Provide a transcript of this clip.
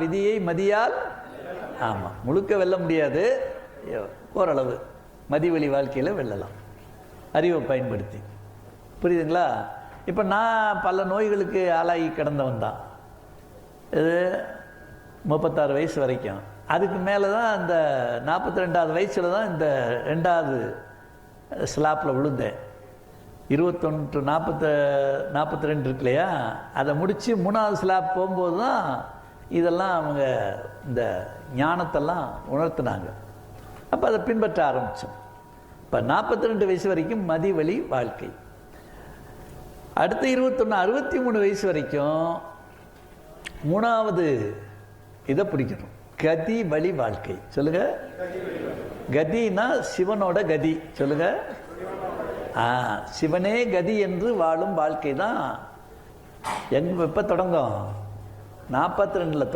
விதியை மதியால் ஆமாம் முழுக்க வெல்ல முடியாது. ஓரளவு மதிவழி வாழ்க்கையில் வெல்லலாம். அறிவை பயன்படுத்தி. புரியுதுங்களா? இப்போ நான் பல நோய்களுக்கு ஆளாகி கிடந்தவன் தான். இது முப்பத்தாறு வயசு வரைக்கும். அதுக்கு மேலே தான் இந்த நாற்பத்தி ரெண்டாவது வயசில் தான் இந்த ரெண்டாவது ஸ்லாப்பில் விழுந்தேன். இருபத்தொன்று நாற்பத்த நாற்பத்தி ரெண்டு இருக்கு இல்லையா? அதை முடித்து மூணாவது ஸ்லாப் போகும்போது தான் இதெல்லாம் அவங்க இந்த ஞானத்தெல்லாம் உணர்த்தினாங்க. அப்போ அதை பின்பற்ற ஆரம்பித்தோம் இப்போ நாற்பத்தி ரெண்டு வயசு வரைக்கும் மதிவழி வாழ்க்கை. அடுத்த இருபத்தொன்று அறுபத்தி மூணு வயசு வரைக்கும் மூணாவது இதை பிடிக்கணும். கதி வழி வாழ்க்கை. சொல்லுங்க. கதினா சிவனோட கதி. சொல்லுங்க. ஆ சிவனே கதி என்று வாழும் வாழ்க்கை தான் எங்க இப்போ தொடங்கும்? நாற்பத்தி ரெண்டில்